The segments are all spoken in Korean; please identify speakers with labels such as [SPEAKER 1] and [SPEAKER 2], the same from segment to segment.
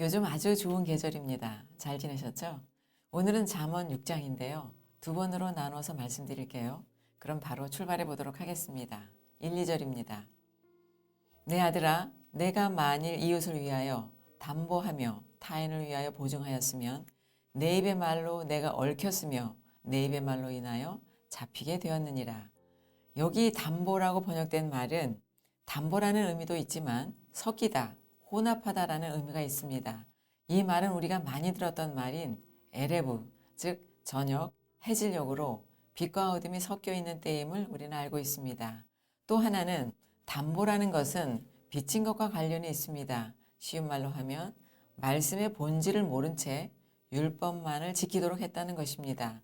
[SPEAKER 1] 요즘 아주 좋은 계절입니다. 잘 지내셨죠? 오늘은 잠언 6장인데요. 두 번으로 나눠서 말씀드릴게요. 그럼 바로 출발해 보도록 하겠습니다. 1, 2절입니다. 내 아들아, 내가 만일 이웃을 위하여 담보하며 타인을 위하여 보증하였으면 내 입의 말로 내가 얽혔으며 내 입의 말로 인하여 잡히게 되었느니라. 여기 담보라고 번역된 말은 담보라는 의미도 있지만 섞이다, 혼합하다라는 의미가 있습니다. 이 말은 우리가 많이 들었던 말인 에레브, 즉 저녁, 해질녘으로 빛과 어둠이 섞여 있는 때임을 우리는 알고 있습니다. 또 하나는 담보라는 것은 빚진 것과 관련이 있습니다. 쉬운 말로 하면 말씀의 본질을 모른 채 율법만을 지키도록 했다는 것입니다.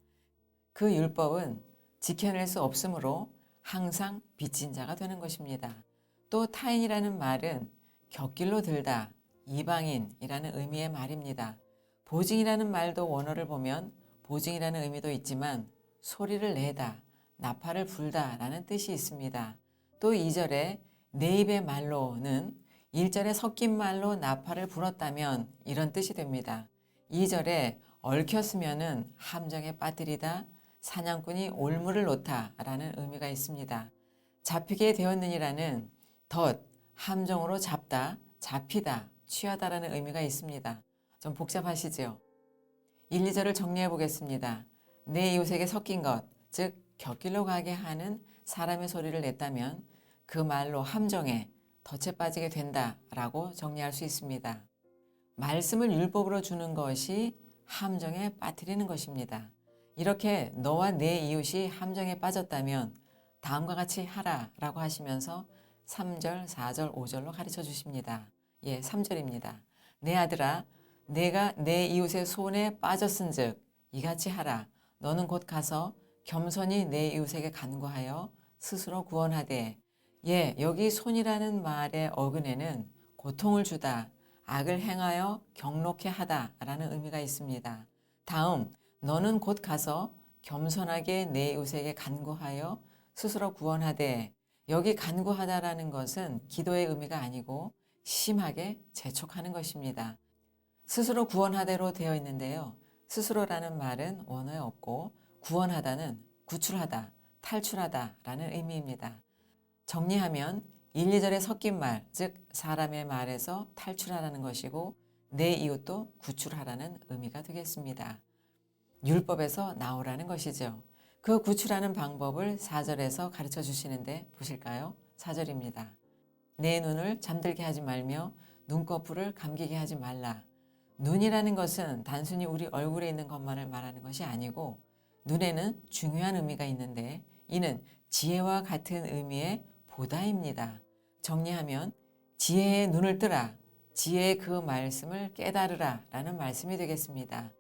[SPEAKER 1] 그 율법은 지켜낼 수 없으므로 항상 빚진 자가 되는 것입니다. 또 타인이라는 말은 곁길로 들다, 이방인이라는 의미의 말입니다. 보증이라는 말도 원어를 보면 보증이라는 의미도 있지만 소리를 내다, 나팔을 불다 라는 뜻이 있습니다. 또 2절에 내 입의 말로는 1절에 섞인 말로 나팔을 불었다면 이런 뜻이 됩니다. 2절에 얽혔으면은 함정에 빠뜨리다, 사냥꾼이 올무를 놓다 라는 의미가 있습니다. 잡히게 되었느니라는 덫, 함정으로 잡다, 잡히다, 취하다라는 의미가 있습니다. 좀 복잡하시죠? 1, 2절을 정리해 보겠습니다. 내 이웃에게 섞인 것, 즉 곁길로 가게 하는 사람의 소리를 냈다면 그 말로 함정에 덫에 빠지게 된다라고 정리할 수 있습니다. 말씀을 율법으로 주는 것이 함정에 빠뜨리는 것입니다. 이렇게 너와 내 이웃이 함정에 빠졌다면 다음과 같이 하라라고 하시면서 3절, 4절, 5절로 가르쳐 주십니다. 예, 3절입니다. 내 아들아, 내가 내 이웃의 손에 빠졌은 즉 이같이 하라. 너는 곧 가서 겸손히 내 이웃에게 간구하여 스스로 구원하되 예, 여기 손이라는 말의 어근에는 고통을 주다, 악을 행하여 경록해 하다 라는 의미가 있습니다. 다음, 너는 곧 가서 겸손하게 내 이웃에게 간구하여 스스로 구원하되 여기 간구하다라는 것은 기도의 의미가 아니고 심하게 재촉하는 것입니다. 스스로 구원하대로 되어 있는데요. 스스로라는 말은 원어에 없고 구원하다는 구출하다, 탈출하다라는 의미입니다. 정리하면 1, 2절에 섞인 말, 즉 사람의 말에서 탈출하라는 것이고 내 이웃도 구출하라는 의미가 되겠습니다. 율법에서 나오라는 것이죠. 그 구출하는 방법을 4절에서 가르쳐 주시는데 보실까요? 4절입니다. 내 눈을 잠들게 하지 말며 눈꺼풀을 감기게 하지 말라. 눈이라는 것은 단순히 우리 얼굴에 있는 것만을 말하는 것이 아니고 눈에는 중요한 의미가 있는데 이는 지혜와 같은 의미의 보다입니다. 정리하면 지혜의 눈을 뜨라. 지혜의 그 말씀을 깨달으라 라는 말씀이 되겠습니다.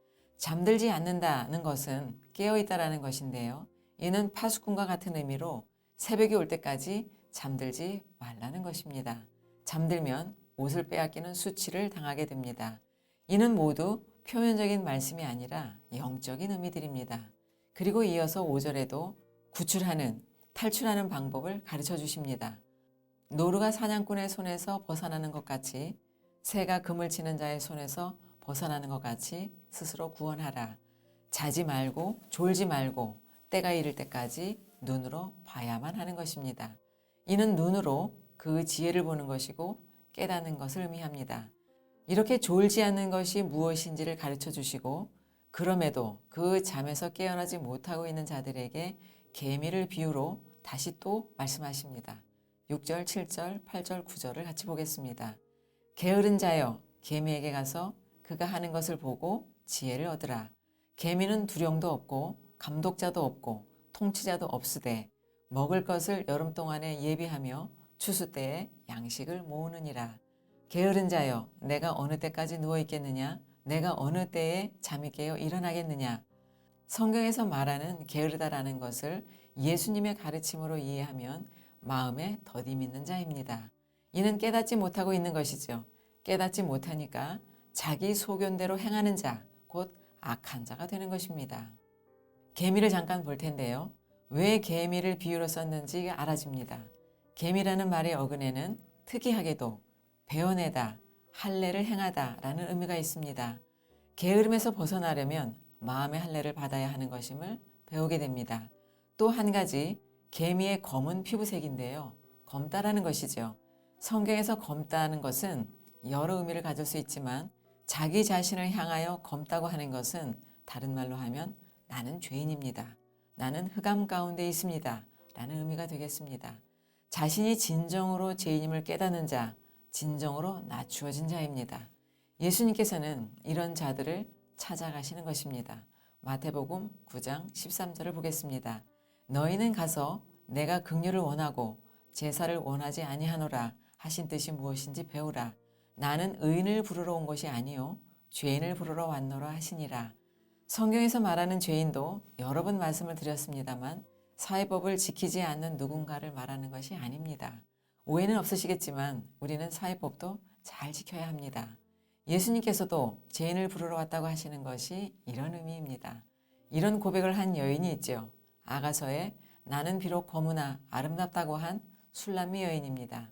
[SPEAKER 1] 잠들지 않는다는 것은 깨어있다라는 것인데요. 이는 파수꾼과 같은 의미로 새벽이 올 때까지 잠들지 말라는 것입니다. 잠들면 옷을 빼앗기는 수치를 당하게 됩니다. 이는 모두 표면적인 말씀이 아니라 영적인 의미들입니다. 그리고 이어서 5절에도 구출하는, 탈출하는 방법을 가르쳐 주십니다. 노루가 사냥꾼의 손에서 벗어나는 것 같이 새가 금을 치는 자의 손에서 벗어나는 것 같이 스스로 구원하라. 자지 말고 졸지 말고 때가 이를 때까지 눈으로 봐야만 하는 것입니다. 이는 눈으로 그 지혜를 보는 것이고 깨닫는 것을 의미합니다. 이렇게 졸지 않는 것이 무엇인지를 가르쳐 주시고 그럼에도 그 잠에서 깨어나지 못하고 있는 자들에게 개미를 비유로 다시 또 말씀하십니다. 6절, 7절, 8절, 9절을 같이 보겠습니다. 게으른 자여 개미에게 가서 그가 하는 것을 보고 지혜를 얻으라. 개미는 두령도 없고 감독자도 없고 통치자도 없으되 먹을 것을 여름 동안에 예비하며 추수 때에 양식을 모으느니라. 게으른 자여 내가 어느 때까지 누워 있겠느냐 내가 어느 때에 잠이 깨어 일어나겠느냐 성경에서 말하는 게으르다라는 것을 예수님의 가르침으로 이해하면 마음에 더디 믿는 자입니다. 이는 깨닫지 못하고 있는 것이죠. 깨닫지 못하니까 자기 소견대로 행하는 자, 곧 악한 자가 되는 것입니다. 개미를 잠깐 볼 텐데요. 왜 개미를 비유로 썼는지 알아집니다. 개미라는 말의 어근에는 특이하게도 베어내다, 할례를 행하다 라는 의미가 있습니다. 게으름에서 벗어나려면 마음의 할례를 받아야 하는 것임을 배우게 됩니다. 또 한 가지 개미의 검은 피부색인데요. 검다라는 것이죠. 성경에서 검다는 것은 여러 의미를 가질 수 있지만 자기 자신을 향하여 검다고 하는 것은 다른 말로 하면 나는 죄인입니다. 나는 흑암 가운데 있습니다. 라는 의미가 되겠습니다. 자신이 진정으로 죄인임을 깨닫는 자, 진정으로 낮추어진 자입니다. 예수님께서는 이런 자들을 찾아가시는 것입니다. 마태복음 9장 13절을 보겠습니다. 너희는 가서 내가 긍휼을 원하고 제사를 원하지 아니하노라 하신 뜻이 무엇인지 배우라. 나는 의인을 부르러 온 것이 아니요 죄인을 부르러 왔노라 하시니라. 성경에서 말하는 죄인도 여러 번 말씀을 드렸습니다만 사회법을 지키지 않는 누군가를 말하는 것이 아닙니다. 오해는 없으시겠지만 우리는 사회법도 잘 지켜야 합니다. 예수님께서도 죄인을 부르러 왔다고 하시는 것이 이런 의미입니다. 이런 고백을 한 여인이 있죠. 아가서에 나는 비록 거무나 아름답다고 한 술람미 여인입니다.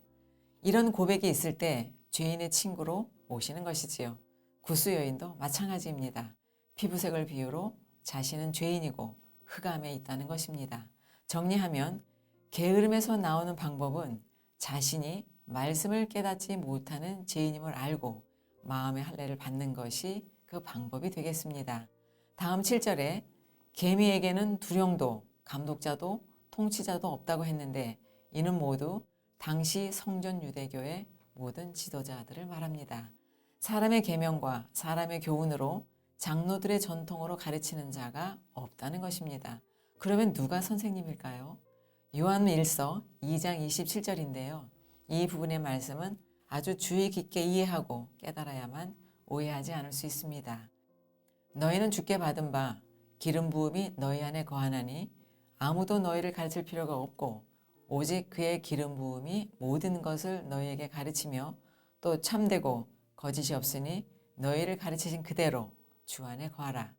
[SPEAKER 1] 이런 고백이 있을 때 죄인의 친구로 오시는 것이지요. 구스 여인도 마찬가지입니다. 피부색을 비유로 자신은 죄인이고 흑암에 있다는 것입니다. 정리하면 게으름에서 나오는 방법은 자신이 말씀을 깨닫지 못하는 죄인임을 알고 마음의 할례를 받는 것이 그 방법이 되겠습니다. 다음 7절에 개미에게는 두령도 감독자도 통치자도 없다고 했는데 이는 모두 당시 성전 유대교의 모든 지도자들을 말합니다. 사람의 계명과 사람의 교훈으로 장로들의 전통으로 가르치는 자가 없다는 것입니다. 그러면 누가 선생님일까요? 요한 1서 2장 27절인데요. 이 부분의 말씀은 아주 주의 깊게 이해하고 깨달아야만 오해하지 않을 수 있습니다. 너희는 주께 받은 바 기름 부음이 너희 안에 거하나니 아무도 너희를 가르칠 필요가 없고 오직 그의 기름 부음이 모든 것을 너희에게 가르치며 또 참되고 거짓이 없으니 너희를 가르치신 그대로 주 안에 거하라.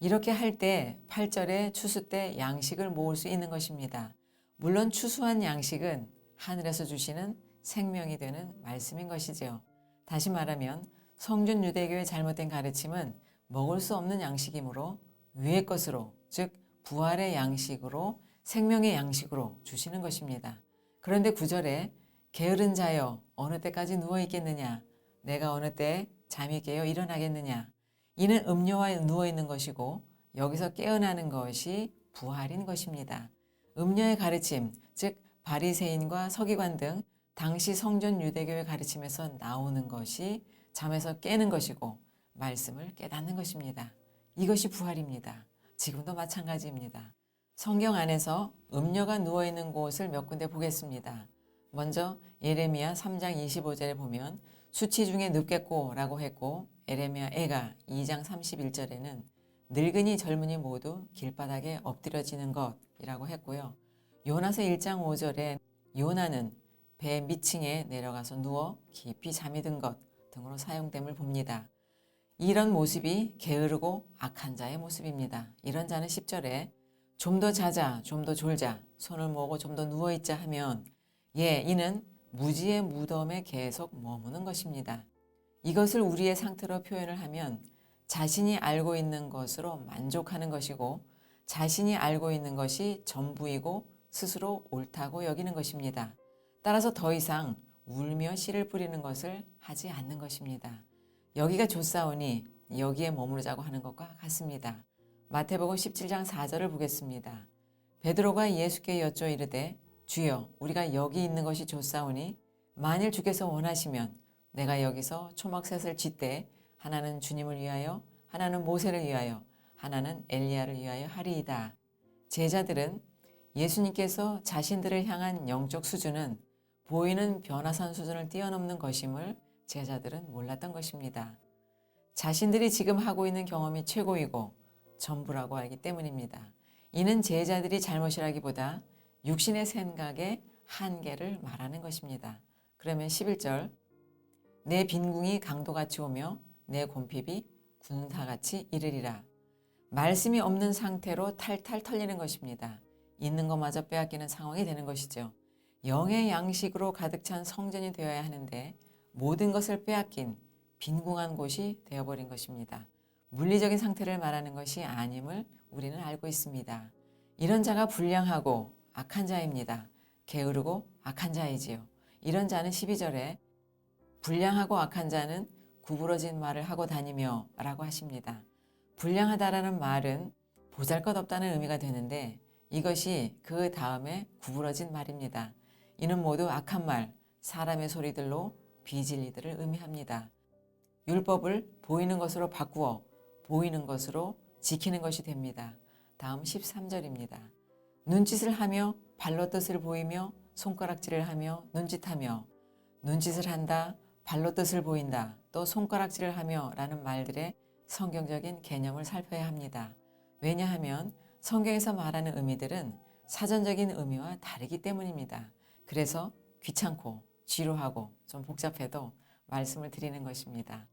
[SPEAKER 1] 이렇게 할 때 8절에 추수 때 양식을 모을 수 있는 것입니다. 물론 추수한 양식은 하늘에서 주시는 생명이 되는 말씀인 것이지요. 다시 말하면 성준 유대교의 잘못된 가르침은 먹을 수 없는 양식이므로 위의 것으로 즉 부활의 양식으로 생명의 양식으로 주시는 것입니다. 그런데 구절에 게으른 자여 어느 때까지 누워 있겠느냐 내가 어느 때 잠이 깨어 일어나겠느냐 이는 음료와 누워 있는 것이고 여기서 깨어나는 것이 부활인 것입니다. 음료의 가르침 즉 바리새인과 서기관 등 당시 성전 유대교의 가르침에서 나오는 것이 잠에서 깨는 것이고 말씀을 깨닫는 것입니다. 이것이 부활입니다. 지금도 마찬가지입니다. 성경 안에서 음녀가 누워 있는 곳을 몇 군데 보겠습니다. 먼저 예레미야 3장 25절에 보면 수치 중에 눕겠고 라고 했고 에레미야 애가 2장 31절에는 늙은이 젊은이 모두 길바닥에 엎드려지는 것이라고 했고요. 요나서 1장 5절에 요나는 배 밑층에 내려가서 누워 깊이 잠이 든 것 등으로 사용됨을 봅니다. 이런 모습이 게으르고 악한 자의 모습입니다. 이런 자는 10절에 좀 더 자자, 좀 더 졸자, 손을 모으고 좀 더 누워있자 하면 예, 이는 무지의 무덤에 계속 머무는 것입니다. 이것을 우리의 상태로 표현을 하면 자신이 알고 있는 것으로 만족하는 것이고 자신이 알고 있는 것이 전부이고 스스로 옳다고 여기는 것입니다. 따라서 더 이상 울며 씨를 뿌리는 것을 하지 않는 것입니다. 여기가 좋사오니 여기에 머무르자고 하는 것과 같습니다. 마태복음 17장 4절을 보겠습니다. 베드로가 예수께 여쭈어 이르되 주여 우리가 여기 있는 것이 좋사오니 만일 주께서 원하시면 내가 여기서 초막셋을 짓되 하나는 주님을 위하여 하나는 모세를 위하여 하나는 엘리야를 위하여 하리이다. 제자들은 예수님께서 자신들을 향한 영적 수준은 보이는 변화산 수준을 뛰어넘는 것임을 제자들은 몰랐던 것입니다. 자신들이 지금 하고 있는 경험이 최고이고 전부라고 알기 때문입니다. 이는 제자들이 잘못이라기보다 육신의 생각의 한계를 말하는 것입니다. 그러면 11절 내 빈궁이 강도같이 오며 내 곰핍이 군사같이 이르리라. 말씀이 없는 상태로 탈탈 털리는 것입니다. 있는 것마저 빼앗기는 상황이 되는 것이죠. 영의 양식으로 가득 찬 성전이 되어야 하는데 모든 것을 빼앗긴 빈궁한 곳이 되어버린 것입니다. 물리적인 상태를 말하는 것이 아님을 우리는 알고 있습니다. 이런 자가 불량하고 악한 자입니다. 게으르고 악한 자이지요. 이런 자는 12절에 불량하고 악한 자는 구부러진 말을 하고 다니며 라고 하십니다. 불량하다라는 말은 보잘 것 없다는 의미가 되는데 이것이 그 다음에 구부러진 말입니다. 이는 모두 악한 말, 사람의 소리들로 비진리들을 의미합니다. 율법을 보이는 것으로 바꾸어 보이는 것으로 지키는 것이 됩니다. 다음 13절입니다. 눈짓을 하며 발로 뜻을 보이며 손가락질을 하며 눈짓하며 눈짓을 한다, 발로 뜻을 보인다, 또 손가락질을 하며 라는 말들의 성경적인 개념을 살펴야 합니다. 왜냐하면 성경에서 말하는 의미들은 사전적인 의미와 다르기 때문입니다. 그래서 귀찮고 지루하고 좀 복잡해도 말씀을 드리는 것입니다.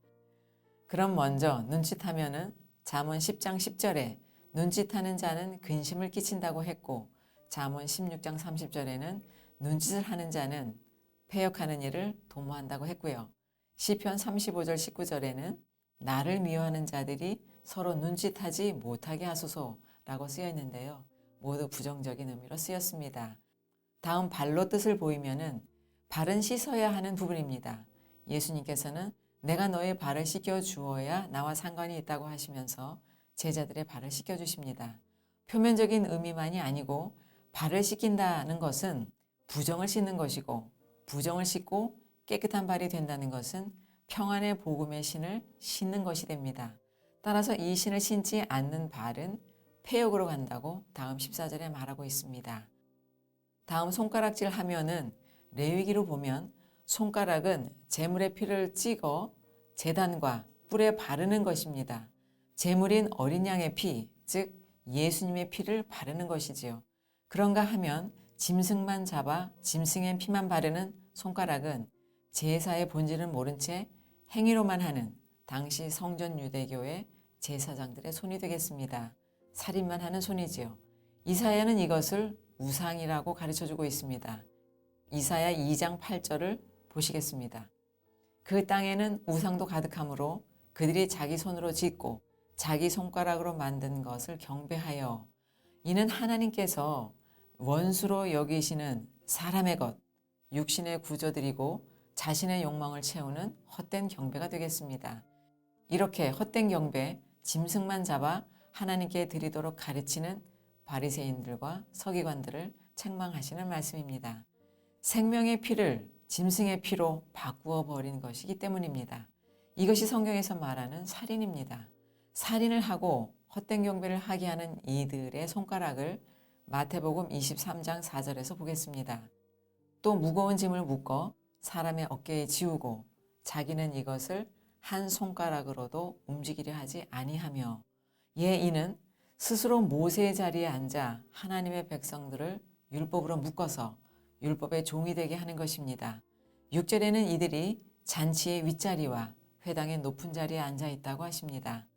[SPEAKER 1] 그럼 먼저 눈짓하면은 잠언 10장 10절에 눈짓하는 자는 근심을 끼친다고 했고 잠언 16장 30절에는 눈짓을 하는 자는 폐역하는 일을 도모한다고 했고요. 시편 35절 19절에는 나를 미워하는 자들이 서로 눈짓하지 못하게 하소서라고 쓰여 있는데요. 모두 부정적인 의미로 쓰였습니다. 다음 발로 뜻을 보이면은 발은 씻어야 하는 부분입니다. 예수님께서는 내가 너의 발을 씻겨 주어야 나와 상관이 있다고 하시면서 제자들의 발을 씻겨 주십니다. 표면적인 의미만이 아니고 발을 씻긴다는 것은 부정을 씻는 것이고 부정을 씻고 깨끗한 발이 된다는 것은 평안의 복음의 신을 신는 것이 됩니다. 따라서 이 신을 신지 않는 발은 폐역으로 간다고 다음 14절에 말하고 있습니다. 다음 손가락질 하면은 레위기로 보면 손가락은 재물의 피를 찍어 재단과 뿔에 바르는 것입니다. 재물인 어린 양의 피, 즉 예수님의 피를 바르는 것이지요. 그런가 하면 짐승만 잡아 짐승의 피만 바르는 손가락은 제사의 본질은 모른 채 행위로만 하는 당시 성전 유대교의 제사장들의 손이 되겠습니다. 살인만 하는 손이지요. 이사야는 이것을 우상이라고 가르쳐 주고 있습니다. 이사야 2장 8절을 보시겠습니다. 그 땅에는 우상도 가득하므로 그들이 자기 손으로 짓고 자기 손가락으로 만든 것을 경배하여 이는 하나님께서 원수로 여기시는 사람의 것, 육신의 구조들이고 자신의 욕망을 채우는 헛된 경배가 되겠습니다. 이렇게 헛된 경배, 짐승만 잡아 하나님께 드리도록 가르치는 바리새인들과 서기관들을 책망하시는 말씀입니다. 생명의 피를 짐승의 피로 바꾸어 버린 것이기 때문입니다. 이것이 성경에서 말하는 살인입니다. 살인을 하고 헛된 경배를 하게 하는 이들의 손가락을 마태복음 23장 4절에서 보겠습니다. 또 무거운 짐을 묶어 사람의 어깨에 지우고 자기는 이것을 한 손가락으로도 움직이려 하지 아니하며 예 이는 스스로 모세의 자리에 앉아 하나님의 백성들을 율법으로 묶어서 율법의 종이 되게 하는 것입니다. 6절에는 이들이 잔치의 윗자리와 회당의 높은 자리에 앉아 있다고 하십니다.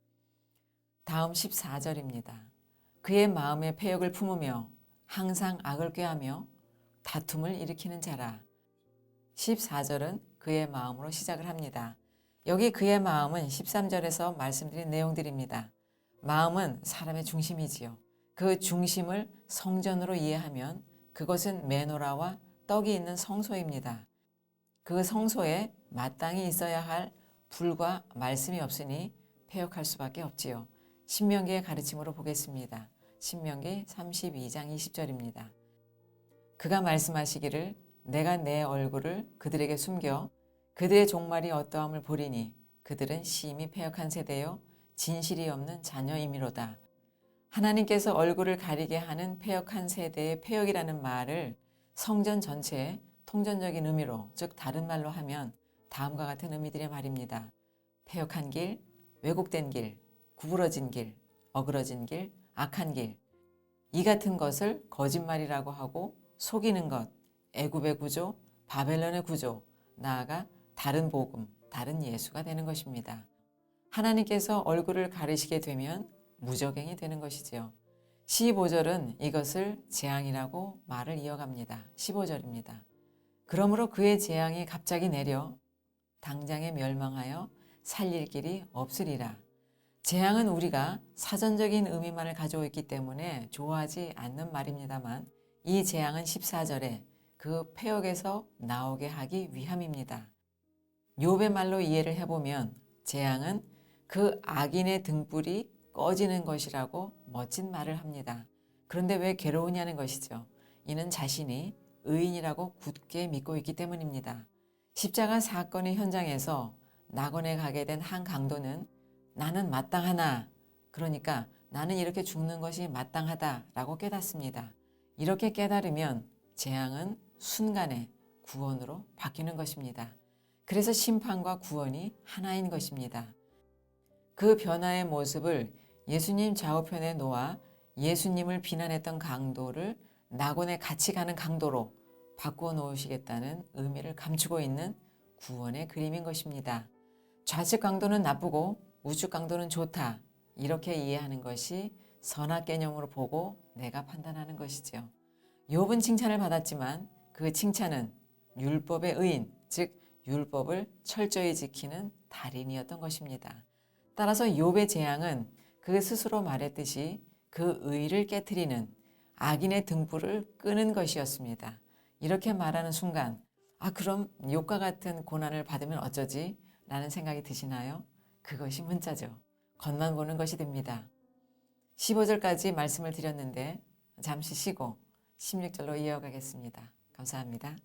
[SPEAKER 1] 다음 14절입니다. 그의 마음에 폐역을 품으며 항상 악을 꾀하며 다툼을 일으키는 자라. 14절은 그의 마음으로 시작을 합니다. 여기 그의 마음은 13절에서 말씀드린 내용들입니다. 마음은 사람의 중심이지요. 그 중심을 성전으로 이해하면 그것은 메노라와 떡이 있는 성소입니다. 그 성소에 마땅히 있어야 할 불과 말씀이 없으니 폐역할 수밖에 없지요. 신명기의 가르침으로 보겠습니다. 신명기 32장 20절입니다. 그가 말씀하시기를 내가 내 얼굴을 그들에게 숨겨 그들의 종말이 어떠함을 보리니 그들은 심히 폐역한 세대요 진실이 없는 자녀이미로다. 하나님께서 얼굴을 가리게 하는 폐역한 세대의 폐역이라는 말을 성전 전체에 통전적인 의미로 즉 다른 말로 하면 다음과 같은 의미들의 말입니다. 폐역한 길, 왜곡된 길, 구부러진 길, 어그러진 길, 악한 길. 이 같은 것을 거짓말이라고 하고 속이는 것, 애굽의 구조, 바벨론의 구조, 나아가 다른 복음, 다른 예수가 되는 것입니다. 하나님께서 얼굴을 가리시게 되면 무적행이 되는 것이지요. 15절은 이것을 재앙이라고 말을 이어갑니다. 15절입니다. 그러므로 그의 재앙이 갑자기 내려 당장에 멸망하여 살릴 길이 없으리라. 재앙은 우리가 사전적인 의미만을 가지고 있기 때문에 좋아하지 않는 말입니다만 이 재앙은 14절에 그 폐역에서 나오게 하기 위함입니다. 욥의 말로 이해를 해보면 재앙은 그 악인의 등불이 꺼지는 것이라고 멋진 말을 합니다. 그런데 왜 괴로우냐는 것이죠. 이는 자신이 의인이라고 굳게 믿고 있기 때문입니다. 십자가 사건의 현장에서 낙원에 가게 된 한 강도는 나는 마땅하나 그러니까 나는 이렇게 죽는 것이 마땅하다라고 깨닫습니다. 이렇게 깨달으면 재앙은 순간에 구원으로 바뀌는 것입니다. 그래서 심판과 구원이 하나인 것입니다. 그 변화의 모습을 예수님 좌우편에 놓아 예수님을 비난했던 강도를 낙원에 같이 가는 강도로 바꾸어 놓으시겠다는 의미를 감추고 있는 구원의 그림인 것입니다. 좌측 강도는 나쁘고 우측 강도는 좋다. 이렇게 이해하는 것이 선악 개념으로 보고 내가 판단하는 것이죠. 욥은 칭찬을 받았지만 그 칭찬은 율법의 의인, 즉 율법을 철저히 지키는 달인이었던 것입니다. 따라서 욥의 재앙은 그 스스로 말했듯이 그 의를 깨뜨리는 악인의 등불을 끄는 것이었습니다. 이렇게 말하는 순간 아 그럼 욥과 같은 고난을 받으면 어쩌지? 라는 생각이 드시나요? 그것이 문자죠. 겉만 보는 것이 됩니다. 15절까지 말씀을 드렸는데 잠시 쉬고 16절로 이어가겠습니다. 감사합니다.